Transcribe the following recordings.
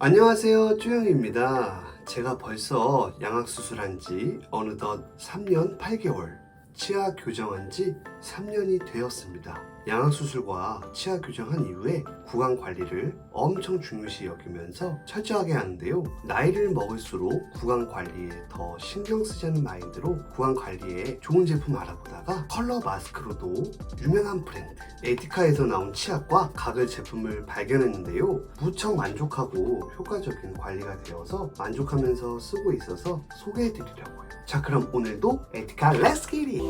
안녕하세요 쭈영입니다. 제가 벌써 양악수술한 지 어느덧 3년 8개월 치아 교정한 지 3년이 되었습니다. 양악수술과 치아 교정한 이후에 구강 관리를 엄청 중요시 여기면서 철저하게 하는데요. 나이를 먹을수록 구강 관리에 더 신경 쓰자는 마인드로 구강 관리에 좋은 제품 알아보다가 컬러 마스크로도 유명한 브랜드 에티카에서 나온 치약과 가글 제품을 발견했는데요. 무척 만족하고 효과적인 관리가 되어서 만족하면서 쓰고 있어서 소개해드리려고요 자 그럼 오늘도 에티카 렛츠 기릿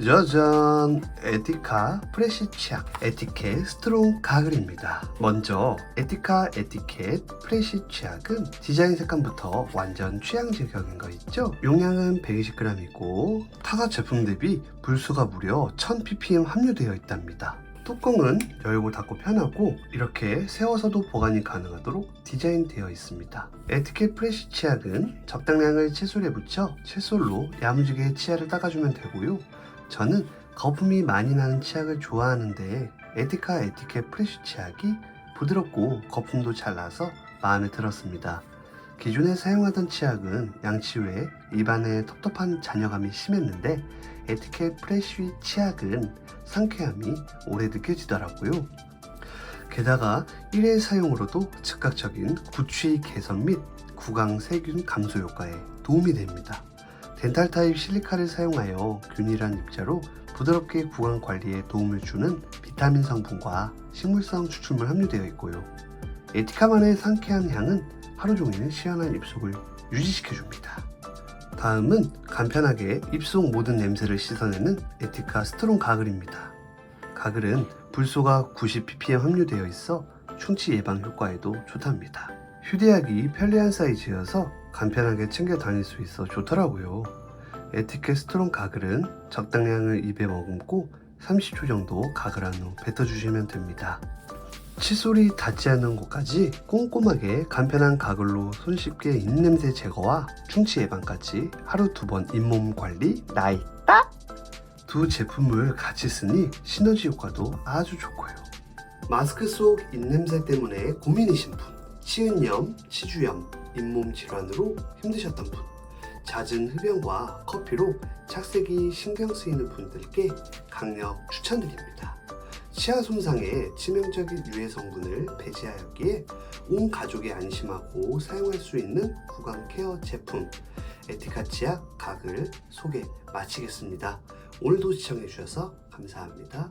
짜잔 에티카 프레시 치약 에티켓 스트롱 가글입니다. 먼저 에티카 에티켓 프레시 치약은 디자인 색감부터 완전 취향 저격인 거 있죠? 용량은 120g이고 타사 제품 대비 불수가 무려 1000ppm 함유되어 있답니다 뚜껑은 열고 닫고 편하고 이렇게 세워서도 보관이 가능하도록 디자인되어 있습니다. 에티켓 프레시 치약은 적당량을 칫솔에 묻혀 칫솔로 야무지게 치아를 닦아주면 되고요. 저는 거품이 많이 나는 치약을 좋아하는데 에티카 에티켓 프레쉬 치약이 부드럽고 거품도 잘 나서 마음에 들었습니다. 기존에 사용하던 치약은 양치 후에 입안에 텁텁한 잔여감이 심했는데 에티켓 프레쉬 치약은 상쾌함이 오래 느껴지더라고요. 게다가 1회 사용으로도 즉각적인 구취 개선 및 구강 세균 감소 효과에 도움이 됩니다. 덴탈 타입 실리카를 사용하여 균일한 입자로 부드럽게 구강 관리에 도움을 주는 비타민 성분과 식물성 추출물 함유되어 있고요. 에티카만의 상쾌한 향은 하루 종일 시원한 입속을 유지시켜줍니다. 다음은 간편하게 입속 모든 냄새를 씻어내는 에티카 스트롱 가글입니다. 가글은 불소가 90ppm 함유되어 있어 충치 예방 효과에도 좋답니다. 휴대하기 편리한 사이즈여서 간편하게 챙겨 다닐 수 있어 좋더라고요. 에티켓 스트롱 가글은 적당량을 입에 머금고 30초 정도 가글한 후 뱉어주시면 됩니다. 칫솔이 닿지 않는 곳까지 꼼꼼하게 간편한 가글로 손쉽게 입냄새 제거와 충치 예방까지 하루 두 번 잇몸 관리 나이따! 두 제품을 같이 쓰니 시너지 효과도 아주 좋고요. 마스크 속 입냄새 때문에 고민이신 분, 치은염, 치주염, 잇몸 질환으로 힘드셨던 분, 잦은 흡연과 커피로 착색이 신경 쓰이는 분들께 강력 추천드립니다. 치아 손상에 치명적인 유해 성분을 배제하였기에 온 가족이 안심하고 사용할 수 있는 구강 케어 제품 에티카 치약 가글 소개 마치겠습니다. 오늘도 시청해주셔서 감사합니다.